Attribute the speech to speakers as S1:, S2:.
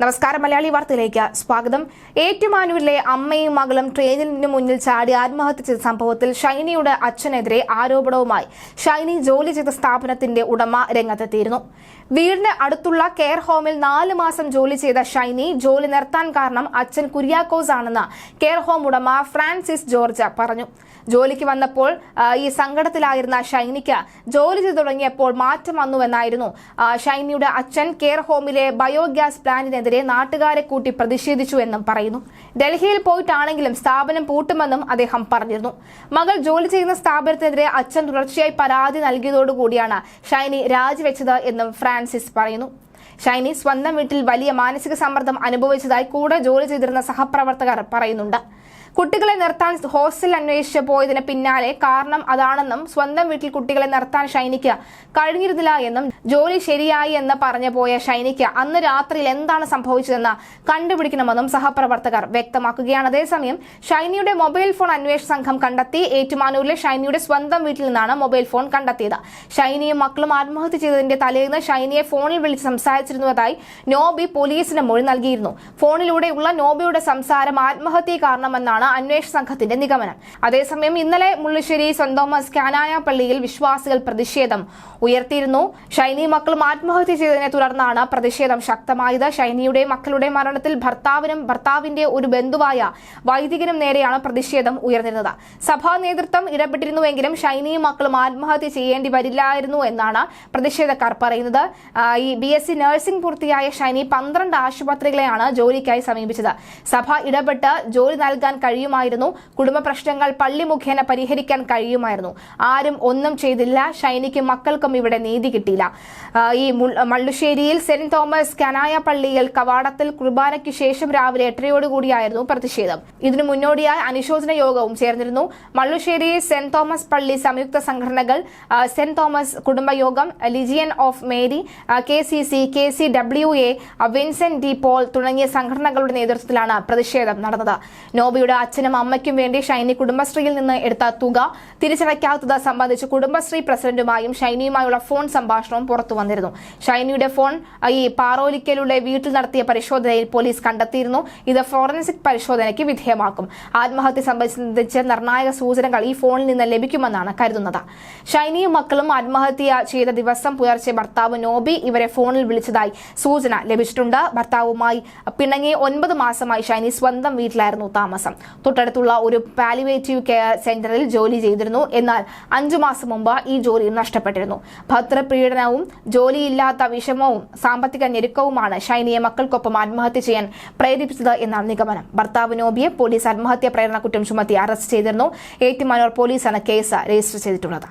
S1: നമസ്കാരം മലയാളി വാർത്തയിലേക്ക് സ്വാഗതം. ഏറ്റുമാനൂരിലെ അമ്മയും മകളും ട്രെയിനിന് മുന്നിൽ ചാടി ആത്മഹത്യ ചെയ്ത സംഭവത്തിൽ ഷൈനിയുടെ അച്ഛനെതിരെ ആരോപണവുമായി ഷൈനി ജോലി ചെയ്ത സ്ഥാപനത്തിന്റെ ഉടമ രംഗത്തെത്തിയിരുന്നു. വീടിന് അടുത്തുള്ള കെയർ ഹോമിൽ നാല് മാസം ജോലി ചെയ്ത ഷൈനി ജോലി നിർത്താൻ കാരണം അച്ഛൻ കുര്യാക്കോസ് ആണെന്ന് കെയർ ഹോം ഉടമ ഫ്രാൻസിസ് ജോർജ് പറഞ്ഞു. ജോലിക്ക് വന്നപ്പോൾ ഈ സങ്കടത്തിലായിരുന്ന ഷൈനിക്ക് ജോലി ചെയ്തു തുടങ്ങിയപ്പോൾ മാറ്റം വന്നുവെന്നായിരുന്നു. ഷൈനിയുടെ അച്ഛൻ കെയർ ഹോമിലെ ബയോഗ്യാസ് പ്ലാന്റിനെതിരെ നാട്ടുകാരെ കൂട്ടി പ്രതിഷേധിച്ചു എന്നും പറയുന്നു. ഡൽഹിയിൽ പോയിട്ടാണെങ്കിലും സ്ഥാപനം പൂട്ടുമെന്നും അദ്ദേഹം പറഞ്ഞിരുന്നു. മകൾ ജോലി ചെയ്യുന്ന സ്ഥാപനത്തിനെതിരെ അച്ഛൻ തുടർച്ചയായി പരാതി നൽകിയതോടുകൂടിയാണ് ഷൈനി രാജിവെച്ചത് എന്നും ഫ്രാൻസിസ് പറയുന്നു. ഷൈനി സ്വന്തം വീട്ടിൽ വലിയ മാനസിക സമ്മർദ്ദം അനുഭവിച്ചതായി കൂടെ ജോലി ചെയ്തിരുന്ന സഹപ്രവർത്തകർ പറയുന്നുണ്ട്. കുട്ടികളെ നിർത്താൻ ഹോസ്റ്റൽ അന്വേഷിച്ച് പോയതിന് പിന്നാലെ കാരണം അതാണെന്നും സ്വന്തം വീട്ടിൽ കുട്ടികളെ നിർത്താൻ ഷൈനിക്ക് കഴിഞ്ഞിരുന്നില്ല എന്നും ജോലി ശരിയായി എന്ന് പറഞ്ഞു പോയ ഷൈനിക്ക് അന്ന് രാത്രിയിൽ എന്താണ് സംഭവിച്ചതെന്ന് കണ്ടുപിടിക്കണമെന്നും സഹപ്രവർത്തകർ വ്യക്തമാക്കുകയാണ്. അതേസമയം ഷൈനിയുടെ മൊബൈൽ ഫോൺ അന്വേഷണ സംഘം കണ്ടെത്തി ഏറ്റുമാനൂരിലെ ഷൈനിയുടെ സ്വന്തം വീട്ടിൽ നിന്നാണ് മൊബൈൽ ഫോൺ കണ്ടെത്തിയത്. ഷൈനിയും മക്കളും ആത്മഹത്യ ചെയ്തതിന്റെ തലേന്ന് ഷൈനിയെ ഫോണിൽ വിളിച്ച് സംസാരിച്ചിരുന്നതായി നോബി പോലീസിന് മൊഴി നൽകിയിരുന്നു. ഫോണിലൂടെയുള്ള നോബിയുടെ സംസാരം ആത്മഹത്യ കാരണമെന്നാണ് അന്വേഷണ സംഘത്തിന്റെ നിഗമനം. അതേസമയം ഇന്നലെ മുള്ളിശ്ശേരി സെന്റ് തോമസ് കാനായ പള്ളിയിൽ വിശ്വാസികൾ പ്രതിഷേധം ഉയർത്തിയിരുന്നു. ഷൈനി മക്കളും ആത്മഹത്യ ചെയ്തതിനെ തുടർന്നാണ് പ്രതിഷേധം ശക്തമായത്. ഷൈനിയുടെ മക്കളുടെ മരണത്തിൽ ഭർത്താവിനും ഭർത്താവിന്റെ ഒരു ബന്ധുവായ വൈദികനും നേരെയാണ് പ്രതിഷേധം ഉയർന്നിരുന്നത്. സഭാ നേതൃത്വം ഇടപെട്ടിരുന്നുവെങ്കിലും ഷൈനിയും മക്കളും ആത്മഹത്യ ചെയ്യേണ്ടി വരില്ലായിരുന്നു എന്നാണ് പ്രതിഷേധക്കാർ പറയുന്നത്. ഈ ബി എസ് സി നഴ്സിംഗ് പൂർത്തിയായ ഷൈനി പന്ത്രണ്ട് ആശുപത്രികളെയാണ് ജോലിക്കായി സമീപിച്ചത്. സഭ ഇടപെട്ട് ജോലി നൽകാൻ കഴിയുമായിരുന്നു. കുടുംബ പ്രശ്നങ്ങൾ പള്ളി മുഖേന പരിഹരിക്കാൻ കഴിയുമായിരുന്നു. ആരും ഒന്നും ചെയ്തില്ല. ഷൈനിക്കും മക്കൾക്കും ഇവിടെ നീതി കിട്ടിയില്ല. ഈ മള്ളുശ്ശേരിയിൽ സെന്റ് തോമസ് കനായ പള്ളിയിൽ കവാടത്തിൽ കുർബാനയ്ക്ക് ശേഷം രാവിലെ എട്ടരയോടുകൂടിയായിരുന്നു പ്രതിഷേധം. ഇതിനു മുന്നോടിയായി അനുശോചന യോഗവും ചേർന്നിരുന്നു. മള്ളുശ്ശേരി സെന്റ് തോമസ് പള്ളി സംയുക്ത സംഘടനകൾ saint Thomas കുടുംബയോഗം legion of Mary K C C K C W A Vincent de Paul തുടങ്ങിയ സംഘടനകളുടെ നേതൃത്വത്തിലാണ് പ്രതിഷേധം നടന്നത്. നോബിയുടെ അച്ഛനും അമ്മയ്ക്കും വേണ്ടി ഷൈനി കുടുംബശ്രീയിൽ നിന്ന് എടുത്ത തുക തിരിച്ചടയ്ക്കാത്തത് സംബന്ധിച്ച് കുടുംബശ്രീ പ്രസിഡന്റുമായും ഷൈനിയുമായുള്ള ഫോൺ സംഭാഷണവും പുറത്തു വന്നിരുന്നു. ഷൈനിയുടെ ഫോൺ ഈ പാറോലിക്കലുള്ള വീട്ടിൽ നടത്തിയ പരിശോധനയിൽ പോലീസ് കണ്ടെത്തിയിരുന്നു. ഇത് ഫോറൻസിക് പരിശോധനയ്ക്ക് വിധേയമാക്കും. ആത്മഹത്യ സംബന്ധിച്ച് നിർണായക സൂചനകൾ ഈ ഫോണിൽ നിന്ന് ലഭിക്കുമെന്നാണ് കരുതുന്നത്. ഷൈനിയും മക്കളും ആത്മഹത്യ ചെയ്ത ദിവസം പുലർച്ചെ ഭർത്താവ് നോബി ഇവരെ ഫോണിൽ വിളിച്ചതായി സൂചന ലഭിച്ചിട്ടുണ്ട്. ഭർത്താവുമായി പിണങ്ങിയ ഒൻപത് മാസമായി ഷൈനി സ്വന്തം വീട്ടിലായിരുന്നു താമസം. തൊട്ടടുത്തുള്ള ഒരു പാലിവേറ്റീവ് കെയർ സെന്ററിൽ ജോലി ചെയ്തിരുന്നു. എന്നാൽ അഞ്ചു മാസം മുമ്പ് ഈ ജോലി നഷ്ടപ്പെട്ടിരുന്നു. ഭദ്രപീഡനവും ജോലിയില്ലാത്ത വിഷമവും സാമ്പത്തിക ഞെരുക്കവുമാണ് ഷൈനിയെ മക്കൾക്കൊപ്പം ആത്മഹത്യ ചെയ്യാൻ പ്രേരിപ്പിച്ചത് എന്നാണ് നിഗമനം. ഭർത്താവ് നോബിയെ പോലീസ് ആത്മഹത്യാ പ്രേരണ കുറ്റം ചുമത്തി അറസ്റ്റ് ചെയ്തിരുന്നു. ഏറ്റുമാനൂർ പോലീസാണ് കേസ് രജിസ്റ്റർ ചെയ്തിട്ടുള്ളത്.